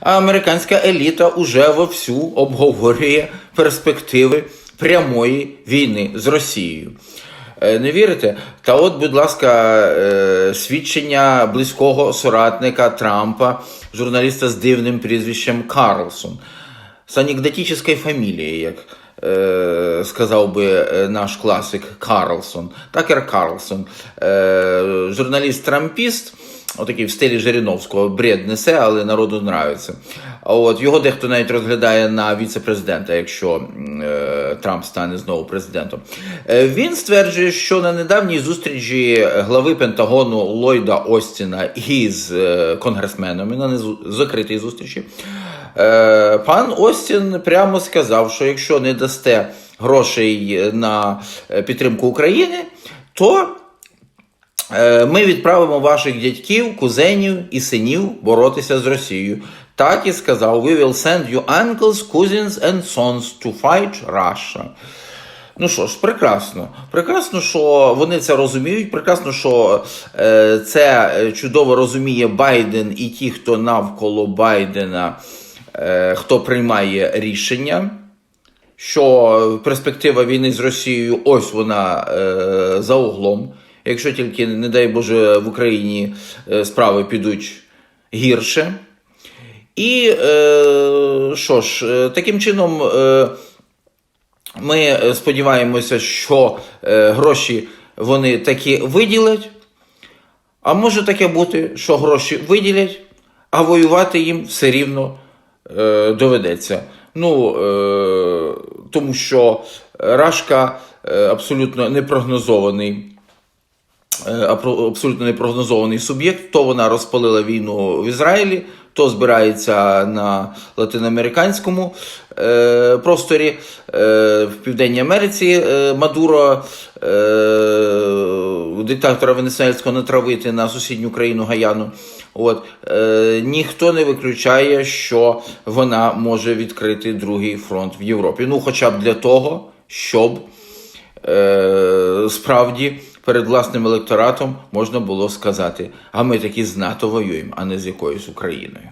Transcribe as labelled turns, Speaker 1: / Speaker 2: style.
Speaker 1: а американська еліта уже вовсю обговорює перспективи прямої війни з Росією. Е, Не вірите? Та от, будь ласка, е, свідчення близького соратника Трампа, журналіста з дивним прізвищем Карлсон, з анекдотичною фамілією, як е, сказав би наш класик Карлсон, Такер Карлсон, журналіст-трампіст. Отакий в стилі Жириновського бред несе, але народу нравиться. От його дехто навіть розглядає на віце-президента, якщо е, Трамп стане знову президентом. Е, він стверджує, що на недавній зустрічі глави Пентагону Ллойда Остіна із е, конгресменами на закритій зустрічі. Е, пан Остін прямо сказав, що якщо не дасте грошей на е, підтримку України, то Е, Ми відправимо ваших дядьків, кузенів і синів боротися з Росією. Так і сказав: We will send you uncles, cousins and sons to fight Russia. Ну що ж, прекрасно. Прекрасно, що вони це розуміють. Прекрасно, що е, це е, чудово розуміє Байден і ті, хто навколо Байдена, е, хто приймає рішення що перспектива війни з Росією ось вона е, за углом. Якщо тільки, не дай Боже, в Україні е, справи підуть гірше. І е, що ж, е, таким чином ми сподіваємося, що гроші вони таки виділять. А може таке бути, що гроші виділять, а воювати їм все рівно е, доведеться. Ну, е, тому що Рашка абсолютно непрогнозований. Е, Абсолютно непрогнозований суб'єкт. То вона розпалила війну в Ізраїлі, то збирається на латиноамериканському е, просторі е, в Південній Америці е, Мадуро е, диктатора венесуельського натравити на сусідню країну Гаяну. От е, ніхто не виключає, що вона може відкрити другий фронт в Європі. Ну, хоча б для того, щоб е, справді перед власним електоратом можна було сказати: а ми таки з НАТО воюємо, а не з якоюсь Україною.